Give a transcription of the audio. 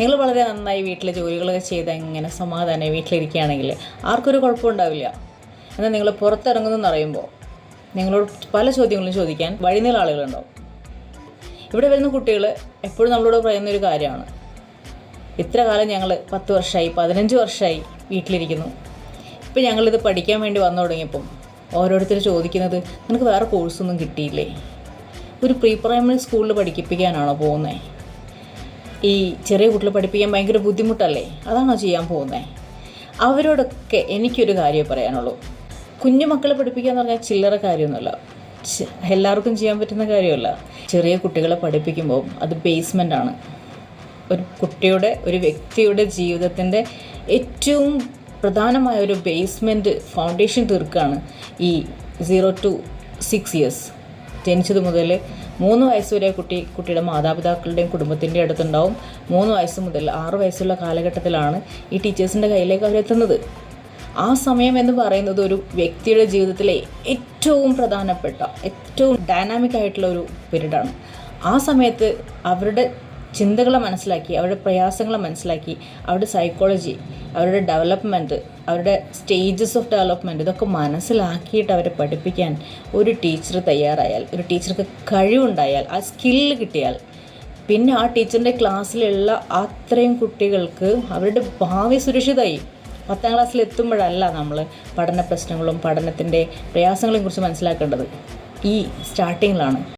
നിങ്ങൾ വളരെ നന്നായി വീട്ടിലെ ജോലികളൊക്കെ ചെയ്ത് എങ്ങനെ സമാധാനം വീട്ടിലിരിക്കുകയാണെങ്കിൽ ആർക്കൊരു കുഴപ്പമുണ്ടാവില്ല എന്നാൽ നിങ്ങൾ പുറത്തിറങ്ങുന്നു പറയുമ്പോൾ നിങ്ങളോട് പല ചോദ്യങ്ങളും ചോദിക്കാൻ വഴിനീള ആളുകളുണ്ടാവും. ഇവിടെ വരുന്ന കുട്ടികൾ എപ്പോഴും നമ്മളോട് പറയുന്ന ഒരു കാര്യമാണ്. ഇത്ര കാലം ഞങ്ങൾ പത്ത് വർഷമായി പതിനഞ്ച് വർഷമായി വീട്ടിലിരിക്കുന്നു. ഇപ്പം ഞങ്ങളിത് പഠിക്കാൻ വേണ്ടി വന്നു തുടങ്ങിയപ്പം ഓരോരുത്തർ ചോദിക്കുന്നത് നിനക്ക് വേറെ കോഴ്സൊന്നും കിട്ടിയില്ലേ? ഒരു പ്രീ പ്രൈമറി സ്കൂളിൽ പഠിപ്പിക്കാനാണോ പോകുന്നത് ഈ ചെറിയ കുട്ടികളെ പഠിപ്പിക്കാൻ ഭയങ്കര ബുദ്ധിമുട്ടല്ലേ? അതാണോ ചെയ്യാൻ പോകുന്നത് അവരോടൊക്കെ എനിക്കൊരു കാര്യമേ പറയാനുള്ളൂ. കുഞ്ഞു മക്കളെ പഠിപ്പിക്കുക എന്ന് പറഞ്ഞാൽ ചില്ലറ കാര്യമൊന്നുമല്ല. എല്ലാവർക്കും ചെയ്യാൻ പറ്റുന്ന കാര്യമല്ല. ചെറിയ കുട്ടികളെ പഠിപ്പിക്കുമ്പോൾ അത് ബേസ്മെന്റ് ആണ്. ഒരു കുട്ടിയുടെ ഒരു വ്യക്തിയുടെ ജീവിതത്തിന്റെ ഏറ്റവും പ്രധാനമായ ഒരു ബേസ്മെന്റ് ഫൗണ്ടേഷൻ തീർക്കുകയാണ് ഈ സീറോ ടു സിക്സ് ഇയേഴ്സ് ജനിച്ചത് മുതൽ മൂന്ന് വയസ്സ് വരെ കുട്ടി കുട്ടിയുടെ മാതാപിതാക്കളുടെയും കുടുംബത്തിന്റെ അടുത്തുണ്ടാവും. മൂന്ന് വയസ്സ് മുതൽ ആറ് വയസ്സുള്ള കാലഘട്ടത്തിലാണ് ഈ ടീച്ചേഴ്സിന്റെ കയ്യിലേക്ക് അവരെത്തുന്നത്. ആ സമയം എന്ന് പറയുന്നത് ഒരു വ്യക്തിയുടെ ജീവിതത്തിലെ ഏറ്റവും പ്രധാനപ്പെട്ട ഏറ്റവും ഡൈനാമിക് ആയിട്ടുള്ള ഒരു പീരീഡാണ്. ആ സമയത്ത് അവരുടെ ചിന്തകളെ മനസ്സിലാക്കി അവരുടെ പ്രയാസങ്ങളെ മനസ്സിലാക്കി അവരുടെ സൈക്കോളജി അവരുടെ ഡെവലപ്മെന്റ് അവരുടെ സ്റ്റേജസ് ഓഫ് ഡെവലപ്മെന്റ് ഇതൊക്കെ മനസ്സിലാക്കിയിട്ട് അവരെ പഠിപ്പിക്കാൻ ഒരു ടീച്ചർ തയ്യാറായാൽ ഒരു ടീച്ചർക്ക് കഴിവുണ്ടായാൽ ആ സ്കില്ല് കിട്ടിയാൽ പിന്നെ ആ ടീച്ചറിന്റെ ക്ലാസ്സിലുള്ള അത്രയും കുട്ടികൾക്ക് അവരുടെ ഭാവി സുരക്ഷിതമായി. പത്താം ക്ലാസ്സിൽ എത്തുമ്പോഴല്ല നമ്മൾ പഠന പ്രശ്നങ്ങളും പഠനത്തിന്റെ പ്രയാസങ്ങളെയും കുറിച്ച് മനസ്സിലാക്കേണ്ടത്. ഈ സ്റ്റാർട്ടിങ്ങിലാണ്